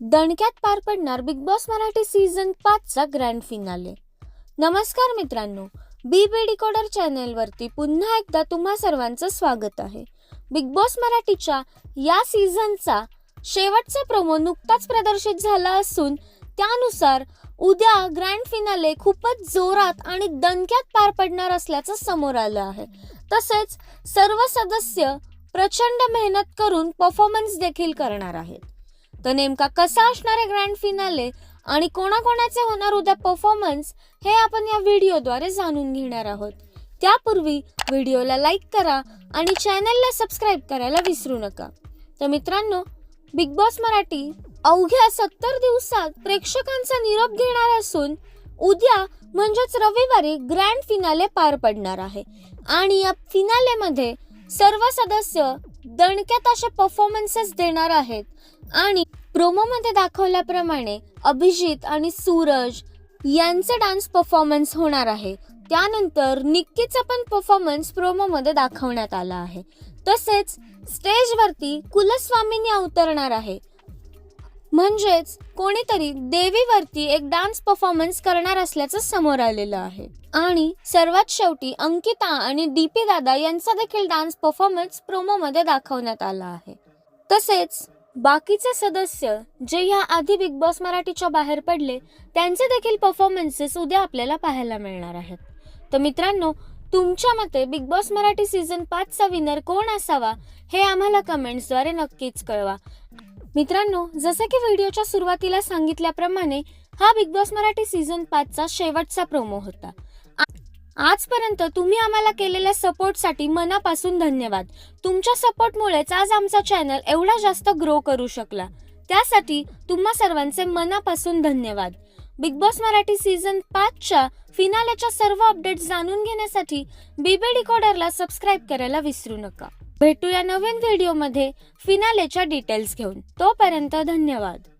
दणक्यात पार पडणार बिग बॉस मराठी सीझन पाचचा ग्रँड फिनाले नमस्कार मित्रांनो बी बी डिकोडर चॅनेलवरती पुन्हा एकदा तुम्हा सर्वांचं स्वागत आहे. बिग बॉस मराठीच्या या सीझनचा शेवटचा प्रोमो नुकताच प्रदर्शित झाला असून त्यानुसार उद्या ग्रँड फिनाले खूपच जोरात आणि दणक्यात पार पडणार असल्याचं समोर आलं आहे. तसेच सर्व सदस्य प्रचंड मेहनत करून परफॉर्मन्स देखील करणार आहेत. तर नेमका कसा असणार आहे ग्रँड फिनाले आणि कोणाकोणाचे होणार उद्या परफॉर्मन्स हे आपण या व्हिडिओद्वारे जाणून घेणार आहोत. त्यापूर्वी व्हिडिओला लाईक करा आणि चॅनलला सबस्क्राईब करायला विसरू नका. तर मित्रांनो बिग बॉस मराठी अवघ्या सत्तर दिवसात प्रेक्षकांचा निरोप घेणार असून उद्या म्हणजेच रविवारी ग्रँड फिनाले पार पडणार आहे. आणि या फिनालेमध्ये सर्व सदस्य दणक्यात असे परफॉर्मन्सेस देणार आहेत. आणि प्रोमोमध्ये दाखवल्याप्रमाणे अभिजित आणि सूरज यांचे डान्स परफॉर्मन्स होणार आहे. त्यानंतर निक्कीचा पण परफॉर्मन्स प्रोमोमध्ये दाखवण्यात आला आहे. तसेच स्टेजवरती कुलस्वामींनी अवतरणार आहे. म्हणजेच कोणीतरी देवीवरती एक डान्स परफॉर्मन्स करणार असल्याचं समोर आलेलं आहे. आणि सर्वात शेवटी अंकिता आणि डीपी दादा यांचा देखील डान्स परफॉर्मन्स प्रोमोमध्ये दाखवण्यात आला आहे. तसेच बाकीचे सदस्य जे ह्या आधी बिग बॉस मराठीच्या बाहेर पडले त्यांचे देखील परफॉर्मन्सेस उद्या आपल्याला पाहायला मिळणार आहेत. तर मित्रांनो तुमच्या मते बिग बॉस मराठी सीझन पाचचा विनर कोण असावा हे आम्हाला कमेंट्सद्वारे नक्कीच कळवा. मित्रांनो जसं की व्हिडिओच्या सुरुवातीला सांगितल्याप्रमाणे हा बिग बॉस मराठी सीझन पाचचा शेवटचा प्रोमो होता. आ- आजपर्यंत तुम्ही आम्हाला केलेल्या सपोर्टसाठी मनापासून धन्यवाद. तुमच्या सपोर्टमुळेच आज आमचा चॅनल एवढा जास्त ग्रो करू शकला. त्यासाठी तुम्हा सर्वांचे मनापासून धन्यवाद. बिग बॉस मराठी सीझन पाचच्या फिनाल्याच्या सर्व अपडेट्स जाणून घेण्यासाठी बीबी डिकोडरला सबस्क्राईब करायला विसरू नका. भेटूया नवीन व्हिडिओमध्ये फिनालेच्या डिटेल्स घेऊन. तोपर्यंत धन्यवाद.